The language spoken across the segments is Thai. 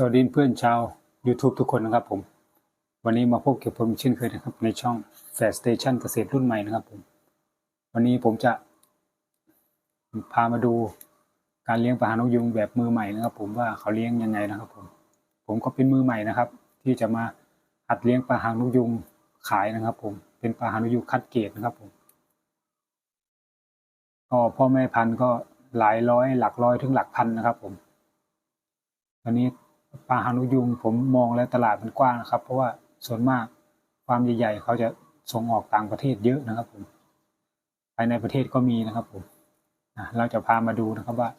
สวัสดีเพื่อนชาว YouTube ทุกคนนะครับผม วันนี้มาพบกับผมเช่นเคยนะครับ ในช่อง f a s t Station เกษตรรุ่นใหม่นะครับผม วันนี้ผมจะพามาดูการเลี้ยงปลาหางนกยุงแบบมือใหม่นะครับ ผมว่าเขาเลี้ยงยังไงนะครับ ผม ผมก็เป็นมือใหม่นะครับ ที่จะมาหัดเลี้ยงปลาหางนกยุงขายนะครับ ผมเป็นปลาหางนกยุงคัดเกรดนะครับผมก็พ่อแม่พันธุ์ก็หลายร้อย หลักร้อยถึงหลักพันนะครับ ผมตอนนี้ ปลาหางนกยุงผมมองแล้วตลาดมันกว้างนะครับ เพราะว่าส่วนมากฟาร์มใหญ่ๆเขาจะส่งออกต่างประเทศเยอะนะครับผมภายในประเทศก็มีนะครับผมเราจะพามาดูนะครับว่า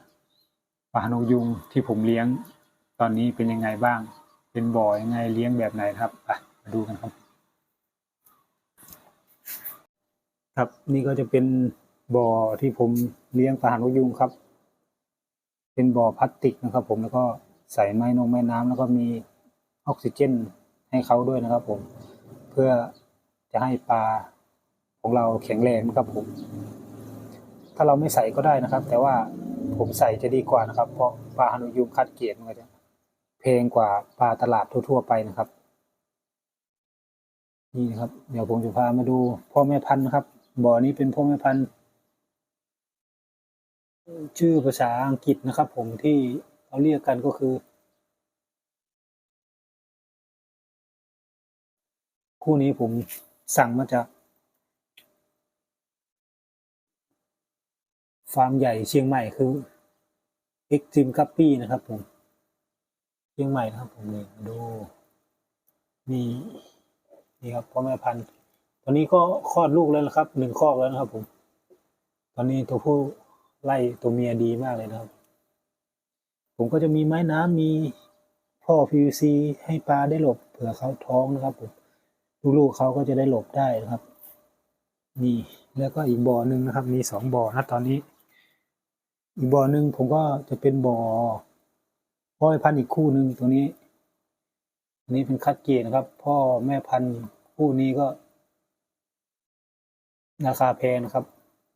ปลาหางนกยุงที่ผมเลี้ยงตอนนี้เป็นยังไงบ้าง เป็นบ่อยังไงเลี้ยงแบบไหนครับไปมาดูกันครับ ครับนี่ก็จะเป็นบ่อที่ผมเลี้ยงปลาหางนกยุงครับ เป็นบ่อพลาสติกนะครับ ผมแล้วก็ ใส่ไม้นงไม้น้ำแล้วก็มีออกซิเจนให้เขาด้วยนะครับ ผม เพื่อจะให้ปลาของเราแข็งแรงนะครับผม ถ้าเราไม่ใส่ก็ได้นะครับ แต่ว่าผมใส่จะดีกว่านะครับ เพราะปลาฮานุยุงคัดเกรดมันจะแพงกว่าปลาตลาดทั่ว ๆ ไปนะครับ นี่นะครับ เดี๋ยวผมจะพามาดูพ่อแม่พันธุ์นะครับ บ่อนี้เป็นพ่อแม่พันธุ์ชื่อภาษาอังกฤษนะครับ ผมที่ เขาเรียกกันก็คือ คู่นี้ผมสั่งมาจากฟาร์มใหญ่เชียงใหม่คือ Extreme Guppy นะครับผม เชียงใหม่นะครับผมนี่ดูนี่นี่ครับพ่อแม่พันธุ์ตอนนี้ก็คลอดลูกแล้วนะครับหนึ่งคอกแล้วนะครับผม ตอนนี้ตัวผู้ไล่ตัวเมียดีมากเลยนะครับ ผมก็จะมีไม้น้ำมีพ่อ PVC ให้ปลาได้หลบเผื่อเขาท้องนะครับผมลูกๆเขาก็จะได้หลบได้นะครับ นี่แล้วก็อีกบ่อหนึ่งนะครับ มีสองบ่อนะตอนนี้ อีกบ่อหนึ่งผมก็จะเป็นบ่อพ่อพันธุ์อีกคู่หนึ่งตัวนี้อันนี้เป็นคัดเกรดนะครับ พ่อแม่พันธุ์คู่นี้ก็ ราคาแพงนะครับ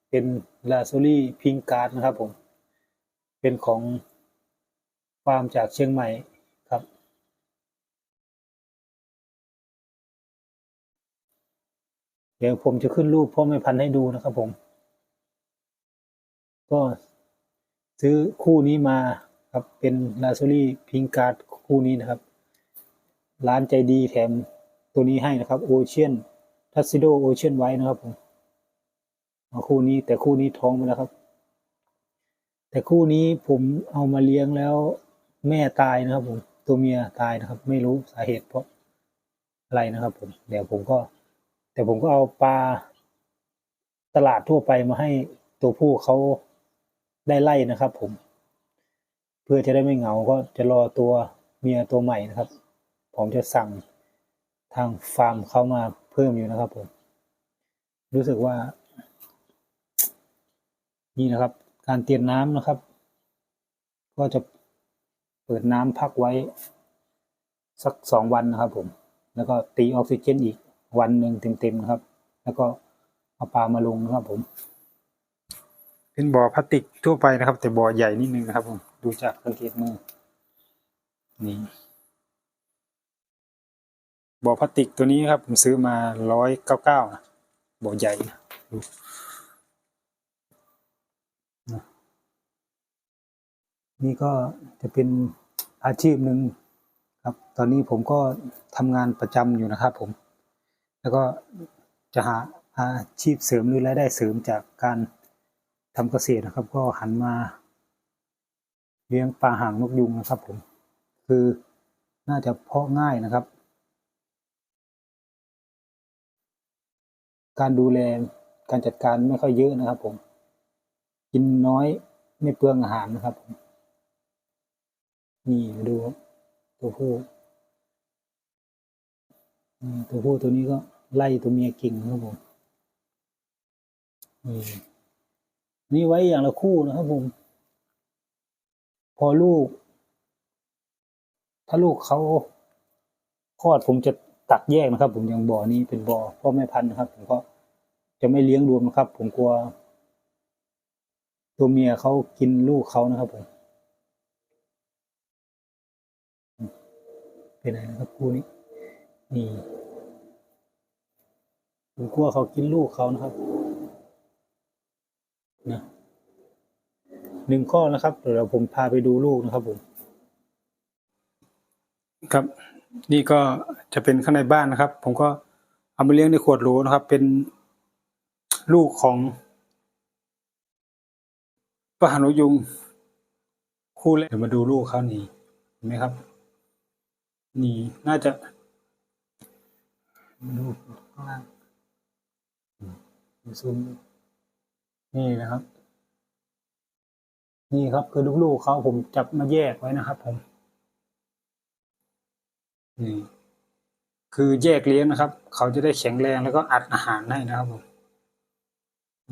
เป็นลาโซลี่พิงการ์ดนะครับผม เป็นของ ฟามจากเชียงใหม่ครับเดี๋ยวผมจะขึ้นรูปพ่อแม่พันธุ์ให้ดูนะครับผม ก็ซื้อคู่นี้มาครับเป็นลาโซลี่พิงการ์ดคู่นี้นะครับ ร้านใจดีแถมตัวนี้ให้นะครับโอเชียนทัสซิโดโอเชียนไว้นะครับผมคู่นี้แต่คู่นี้ท้องไปแล้วครับ แต่คู่นี้ผมเอามาเลี้ยงแล้ว แม่ตายนะครับ ผมตัวเมียตายนะครับ ไม่รู้สาเหตุเพราะอะไรนะครับผมเดี๋ยวผมก็ แต่ผมก็เอาปลาตลาดทั่วไปมาให้ตัวผู้เขาได้ไล่นะครับ ผม เพื่อจะได้ไม่เหงาก็จะรอตัวเมียตัวใหม่นะครับ ผมจะสั่งทางฟาร์มเขามาเพิ่มอยู่นะครับ ผม รู้สึกว่า นี่นะครับ การเตรียมน้ำนะครับ ก็จะ เปิดน้ำพักไว้ สักสองวันนะครับ ผม แล้วก็ตีออกซิเจนอีกวันหนึ่งเต็มๆนะครับ แล้วก็เอาปลามาลงนะครับ ผม เป็นบ่อพลาสติกทั่วไปนะครับ แต่บ่อใหญ่นิดนึงนะครับ ผม ดูจากสังเกตมือนี่บ่อพลาสติกตัวนี้ครับ ผมซื้อมาร้อยเก้าเก้านะบ่อใหญ่นะดู นี่ก็จะเป็นอาชีพหนึ่งครับ ตอนนี้ผมก็ทำงานประจำอยู่นะครับ ผม แล้วก็จะหาอาชีพเสริมหรือรายได้เสริมจากการทำเกษตรนะครับ ก็หันมาเลี้ยงปลาหางนกยุงนะครับ ผม คือน่าจะเพาะง่ายนะครับ การดูแลการจัดการไม่ค่อยเยอะนะครับ ผม กินน้อยไม่เปลืองอาหารนะครับผม นี่มาดูตัวผู้ตัวผู้ตัวนี้ก็ไล่ตัวเมียกิ่งนะครับผมนี่นี่ไว้อย่างละคู่นะครับผม พอลูก ถ้าลูกเขาคลอดผมจะตัดแยกนะครับ ผมอย่างบ่อนี้เป็นบ่อพ่อแม่พันธุ์นะครับ ผมก็จะไม่เลี้ยงรวมนะครับ ผมกลัว ตัวเมียเขากินลูกเขานะครับผม ไปไหนนะครับคู่นี้ นี่ผมกลัวเขากินลูกเขานะครับนะหนึ่งข้อนะครับเดี๋ยวผมพาไปดูลูกนะครับผมครับ นี่ก็จะเป็นข้างในบ้านนะครับ ผมก็เอามาเลี้ยงในขวดโหลนะครับ เป็นลูกของปะหานุยุงคู่แรกเดี๋ยวมาดูลูกเขานี่เห็นไหมครับ นี่น่าจะดูข้างล่างมีซูมนี่นะครับ นี่ครับคือลูกๆเขาผมจับมาแยกไว้นะครับ ผมนี่คือแยกเลี้ยงนะครับ เขาจะได้แข็งแรงแล้วก็อัดอาหารให้นะครับผม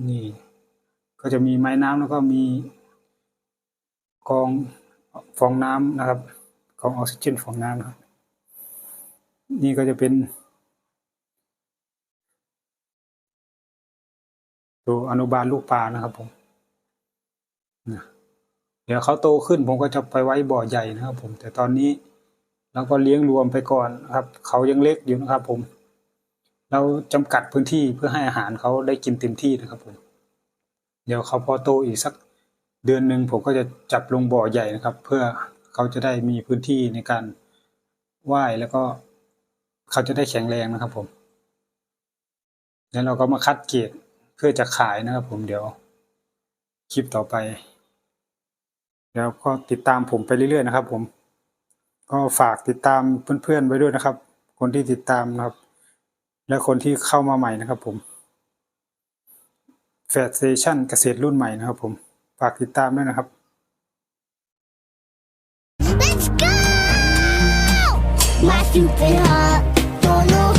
นี่ ก็จะมีไม้น้ำแล้วก็มีกองฟองน้ำนะครับกองออกซิเจนฟองน้ำนะครับ นี่ก็จะเป็น ตัวอนุบาลลูกปลานะครับผมเดี๋ยวเขาโตขึ้นผมก็จะไปไว้บ่อใหญ่นะครับ ผม แต่ตอนนี้เราก็เลี้ยงรวมไปก่อนนะครับ เขายังเล็กอยู่นะครับผม เราจำกัดพื้นที่เพื่อให้อาหารเขาได้กินเต็มที่นะครับผม เดี๋ยวเขาพอโตอีกสักเดือนหนึ่งผมก็จะจับลงบ่อใหญ่นะครับ เพื่อเขาจะได้มีพื้นที่ในการว่ายแล้วก็ เขาจะได้แข็งแรงนะครับผมแล้วเราก็มาคัดเกรดเพื่อจะขายนะครับผมเดี๋ยวคลิปต่อไป แล้วก็ติดตามผมไปเรื่อยๆนะครับ ผม ก็ฝากติดตามเพื่อนๆไว้ด้วยนะครับ คนที่ติดตามนะครับ และคนที่เข้ามาใหม่นะครับ ผมแฟดเซชั่นเกษตรรุ่นใหม่นะครับ ผมฝากติดตามด้วยนะครับ Let's go! My stupid heart no, no.